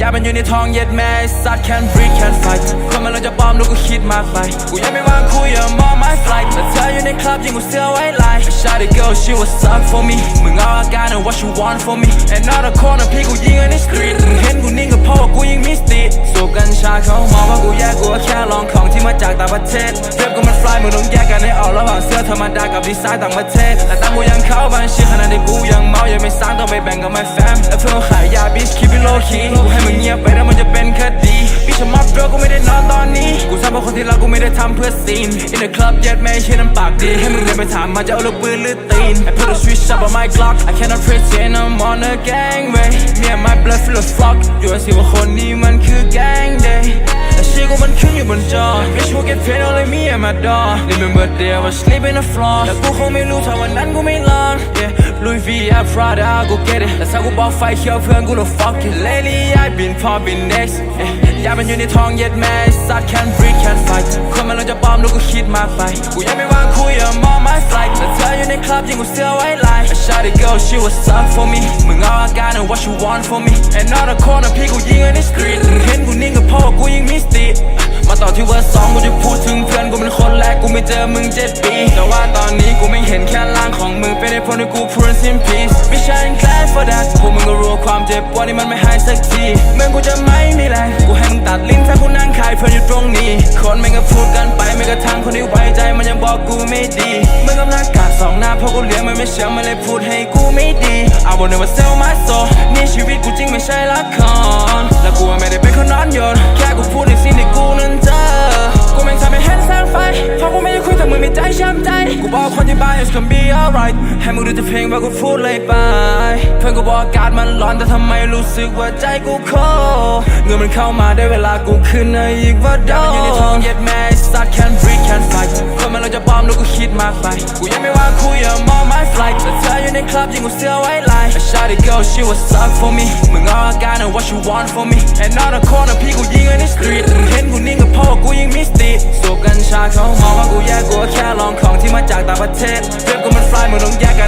อยากเป็นอยู่ในท้องเย็ดแม่สัตว์ can't breathe can't fight คนมันเราจะปลอมลูกกูคิดมากไปกูยังไม่วางคุย I'm on my flight แต่เธออยู่ในคลับยิงกูเสื้อไว้ลาย Shawty girl she was suck for me มึงเอาอาการ and what you want for me and not a corner พี่กูยิงใน street มึงเห็นกูนิ่งก็เพราะว่ากูยิงมิสติสูบกัญชาเขามองว่ากูแย่ รรมดากับดีไซน์ต่างประเทศแต่ตังกูยังเข้าบัญชีขนาดที่กูยังเมายังไม่สร้างต้องไปแบ่งกับ my fam และเพื่อนขายยา bitch keep it low key กูให้มึงเงียบไปแล้วมันจะเป็นคดีพี่ชมัดเรกูไม่ได้นอนตอนนี้ กูทำเพราะคนที่รักกูไม่ได้ทำเพื่อซีน in the club ยัดแม่ใช้น้ำปากดี ให้มึงเดินไปถามมาจะเอาลูกปืนหรือตีน I put a switch up on my Glock I cannot pretend I'm on a gangway Me and my blood full of fuck อยู่สิว่าคนนี้มันคือ gang day แต่ชื่อกูมันขึ้นอยู่บนจอ Bitch will get paid and my dog Remember there was sleep in the floor แต่กูคงไม่รู้ถ้าวันนั้นกูไม่ลอง Yeah Louis V I Prada I go get it แต่ถ้ากูบอกไฟเขียวเพื่อนกู no fuck it Lately I been popping next อยากเป็นอยู่ในท้องเย็ดแม่ไอ้สัตว์ can't breathe can't fight คนมันเราจะปลอมแล้วกูคิดมากไป กูยังไม่วางคุย I'm on my flight แต่เธออยู่ในคลับยิงกูเสื้อไว้ลาย I shot it girl she was suck for me มึงเอาอาการ and what you want for me and not a corner พี่กูยิงใน street มึงเห็นกูนิ่งก็เพราะว่ากูยิงมิสติมาต่อที่เวอร์สองกูจะพูดถึง เจอมึงเจ็ดปี แต่ว่าตอนนี้กูไม่เห็นแค่ล่างของมึง เป็นไอ้พลที่กูพูด in peace ไม่ใช่ I'm glad for that พวกมึงก็รู้ความเจ็บปวดนี่มันไม่หายสักทีเมื่อกูจะไม่มีแรงกูให้มึงตัดลิ้นถ้ากูนั่งขายเพื่อนอยู่ตรงนี้ คนแม่งก็พูดกันไปไม่กระทั่งคนที่ไว้ใจมันยังบอกกูไม่ดีมึงกำลังกัดสองหน้าเพราะกูเลี้ยงมันไม่เชื่อมันเลยพูดให้กูไม่ดี I will never sell my soul นี่ชีวิตกูจริงไม่ใช่ละครและกูไม่ได้เป็นคนนอนโยนแค่กูพูดในสิ่งที่กูนั้นเจอ it's gonna be alright ให้มึงดูแต่เพลงว่ากูพูดเลยไป เพื่อนกูบอกอากาศมันร้อนแต่ทำไมรู้สึกว่าใจกูโคเงินมันเข้ามาได้เวลากูขึ้นในอีกว่าดอกอยู่ในท้องเย็ดแม่ไอ้สัตว์ can't breathe can't fight คนมันเราจะปลอมแล้วกูคิดมากไป กูยังไม่วางคุย I'm on my flight แต่เธออยู่ในคลับยิงกูเสื้อไว้ลาย I shot it girl she was suck for me มึงเอาอาการ and what you want for me and not a corner พี่กูยิงใน street มึงเห็นกูนิ่งก็เพราะว่ากูยิงมิสติสูบกัญชาเขามองว่ากูแย่กูแค่ลอง มาจากต่างประเทศเทปก็มันฟลายเหมือนต้องแยกกัน